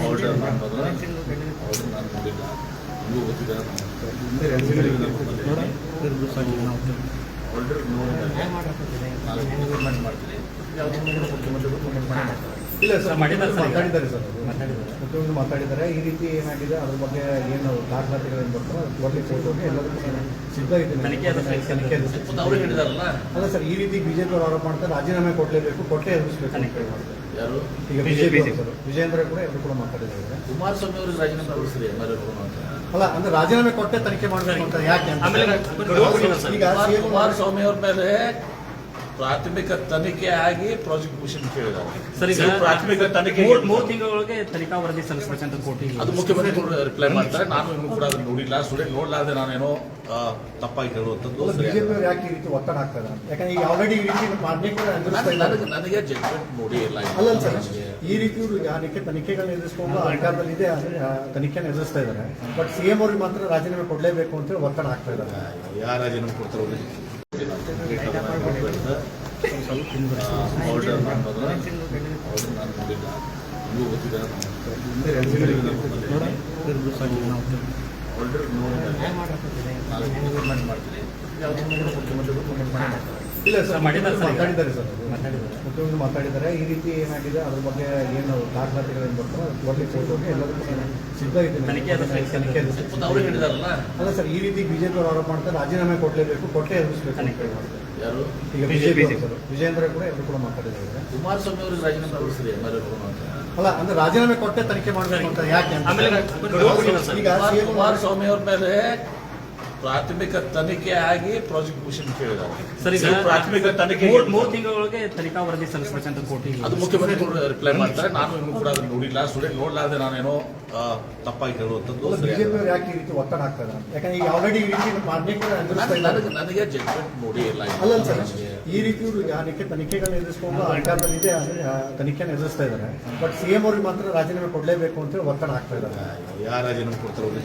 Order ನಾನು ಬಂದ್ರೆ order ನಾನು ಆರ್ಡರ್ ನೋಡಿದಾಗ ನಾನು ಮಾಡ್ತೀನಿ ಯಾವುದೇ ಇಲ್ಲ ಸರ್. ಮಾತಾಡಿದ್ದಾರೆ ಸರ್ ಮುಖ್ಯಮಂತ್ರಿ ಮಾತಾಡಿದ್ದಾರೆ. ಈ ರೀತಿ ಏನಾಗಿದೆ? ಅದ್ರ ಬಗ್ಗೆ ಏನು ದಾಖಲಾತಿಗಳೇನು ಬರ್ತಾರೆ ಕೊಡ್ಲಿಕ್ಕೆ ಕೊಟ್ಟು ಎಲ್ಲದಕ್ಕೂ ಸಿದ್ಧ ಇದ್ದೀನಿ ಅಲ್ಲ ಸರ್ ಈ ರೀತಿ ಬಿಜೆಪಿ ಅವರು ಆರೋಪ ಮಾಡ್ತಾರೆ ರಾಜೀನಾಮೆ ಕೊಡಲೇಬೇಕು ಕೊಟ್ಟೆ ಎದುರಿಸಬೇಕು ಈಗ ಬಿಜೆಪಿ ಸರ್. ವಿಜೇಂದ್ರ ಕೂಡ ಎಲ್ಲರೂ ಕೂಡ ಮಾತಾಡಿದ್ದಾರೆ. ಕುಮಾರಸ್ವಾಮಿ ಅವರಿಗೆ ರಾಜೀನಾಮೆ ಅಂತ. ಅಲ್ಲ ಅಂದ್ರೆ ರಾಜೀನಾಮೆ ಕೊಟ್ಟೆ ತನಿಖೆ ಮಾಡಬೇಕು ಅಂತ ಯಾಕೆ ಈಗ ಕುಮಾರಸ್ವಾಮಿ ಅವ್ರ ಮೇಲೆ ಪ್ರಾಥಮಿಕ ತನಿಖೆ ಆಗಿ ಪ್ರಾಸಿಕ್ಯೂಷನ್ ಕೇಳಿದ್ದಾರೆ ಪ್ರಾಥಮಿಕ ತನಿಖೆ ಮೂರು ತಿಂಗಳೊಳಗೆ ತನಿಖಾ ವರದಿ ಸಲ್ಲಿಸಬೇಕಂತ ಕೋರ್ಟಿಗೆ ಅದು ಮುಖ್ಯಮಂತ್ರಿಗಳು ರಿಪ್ಲೈ ಮಾಡ್ತಾರೆ. ನಾನು ಇನ್ನೂ ಕೂಡ ಅದನ್ನು ನೋಡಿಲ್ಲ. ಸುಳ್ಳು ನೋಡ್ಲಾರ್ದೆ ನಾನೇನೋ ತಪ್ಪಾಗಿ ಅವರು ಯಾಕೆ ಈ ರೀತಿ ಒತ್ತಡ ಹಾಕ್ತಾ ಯಾಕಂದ್ರೆ ಈಗ ಆಲ್ರೆಡಿ ಈ ರೀತಿ ಮಾಡ್ಲಿಕ್ಕೆ ಎದುರಿಸ್ತಾ ನನಗೆ- ಜಡ್ಜ್ಮೆಂಟ್ ನೋಡಿ ಇಲ್ಲ ಅಲ್ಲ ಸರ್ ಈ ರೀತಿ ಇವರು ಯಾಕೆ ತನಿಖೆಗಳನ್ನ ಎದುರಿಸ್ಕೊಂಡು ಅಧಿಕಾರದಲ್ಲಿ ಇದೆ ತನಿಖೆನ ಎದುರಿಸ್ತಾ ಇದ್ದಾರೆ. ಬಟ್ ಸಿ ಎಂ ಅವ್ರಿಗೆ ಮಾತ್ರ ರಾಜೀನಾಮೆ ಕೊಡಲೇಬೇಕು ಅಂತ ಒತ್ತಡ ಹಾಕ್ತಾ ಇದ್ದಾರೆ. ಯಾರು ರಾಜೀನಾಮೆ ಕೊಡ್ತಾರೆ ಅವ್ರಿಗೆ? ಆರ್ಡರ್ ನಾನು ಬಂದ್ರೆ ಆರ್ಡರ್ ನಾನು ನೋಡಿಲ್ಲ. ನಿಮಗೂ ಗೊತ್ತಿದೆ ಆರ್ಡರ್ ನೋಡಿದಾಗ ನಾನು ಮಾಡ್ತೀನಿ. ಮಾಡ್ತಾರೆ. ಇಲ್ಲ ಸರ್. ಮಾತಾಡಿದ್ದಾರೆ ಸರ್. ಮುಖ್ಯಮಂತ್ರಿ ಮಾತಾಡಿದ್ದಾರೆ. ಈ ರೀತಿ ಏನಾಗಿದೆ ಅದ್ರ ಬಗ್ಗೆ ಏನು ದಾಖಲಾತಿಗಳೇನು ಕೊಡ್ಲಿಕ್ಕೆ ಎಲ್ಲದಕ್ಕೂ ನಾನು ಸಿದ್ಧ ಇದ್ದೀನಿ. ಹೇಳಿದಾರಲ್ಲ? ಅಲ್ಲ ಸರ್ ಈ ರೀತಿ ಬಿಜೆಪಿ ಅವರು ಆರೋಪ ಮಾಡ್ತಾರೆ ರಾಜೀನಾಮೆ ಕೊಡಲೇಬೇಕು ಕೊಟ್ಟೆ ಎದುರಿಸಬೇಕು ಅಂತ ಹೇಳಿ ಹೇಳ್ತಾರೆ. ಯಾರು? ಈಗ ಬಿಜೆಪಿ ವಿಜೇಂದ್ರ ಕೂಡ ಎಲ್ಲರೂ ಕೂಡ ಮಾತಾಡಿದ್ದಾರೆ. ಕುಮಾರಸ್ವಾಮಿ ಅವರಿಗೆ ರಾಜೀನಾಮೆ ಕೊಡಿಸ್ರಿ ಎಂ ಎಲ್ ಅಲ್ಲ ಅಂದ್ರೆ ರಾಜೀನಾಮೆ ಕೊಟ್ಟೆ ತನಿಖೆ ಮಾಡಬೇಕು ಅಂತ ಯಾಕೆ ಅಂತ. ಆಮೇಲೆ ಈಗ ಕುಮಾರಸ್ವಾಮಿ ಅವ್ರ ಮೇಲೆ ಪ್ರಾಥಮಿಕ ತನಿಖೆ ಆಗಿ ಪ್ರಾಸಿಕ್ಯೂಷನ್ ಕೇಳಿದ್ದಾರೆ. ಸರ್ ಈಗ ಪ್ರಾಥಮಿಕ ತನಿಖೆ ಮೂರು ಮೂರ್ ತಿಂಗಳೊಳಗೆ ತನಿಖಾ ವರದಿ ಸಲ್ಲಿಸಬೇಕಂತ ಕೋರ್ಟಿಗೆ ಅದು ಮುಖ್ಯಮಂತ್ರಿಗಳು ರಿಪ್ಲೈ ಮಾಡ್ತಾರೆ. ನಾನು ಇನ್ನೂ ಕೂಡ ಅದನ್ನು ನೋಡಿಲ್ಲ. ಸುಳ್ಳು ನೋಡ್ಲಾರ್ದೆ ನಾನೇನೋ ತಪ್ಪಾಗಿ ಹೇಳುವಂಥದ್ದು ಸರಿ ಅವರು ಯಾಕೆ ಈ ರೀತಿ ಒತ್ತಡ ಹಾಕ್ತಾ ಇದ್ದಾರೆ ಯಾಕಂದ್ರೆ ಈಗ ಆಲ್ರೆಡಿ ನನಗೆ- ನನಗೆ ಜಡ್ಜ್ಮೆಂಟ್ ನೋಡಿ ಇಲ್ಲ ಅಲ್ಲ ಸರ್ ಈ ರೀತಿ ಇವರು ಯಾಕೆ ತನಿಖೆಗಳನ್ನ ಎದುರಿಸ್ಕೊಂಡು ಅಧಿಕಾರದಲ್ಲಿ ಇದೆ ತನಿಖೆನ ಎದುರಿಸ್ತಾ ಇದ್ದಾರೆ. ಬಟ್ ಸಿ ಎಂ ಅವ್ರಿಗೆ ಮಾತ್ರ ರಾಜೀನಾಮೆ ಕೊಡಲೇಬೇಕು ಅಂತ ಒತ್ತಡ ಆಗ್ತಾ ಇದ್ದಾರೆ. ಯಾರು ರಾಜೀನಾಮೆ ಕೊಡ್ತಾರೆ?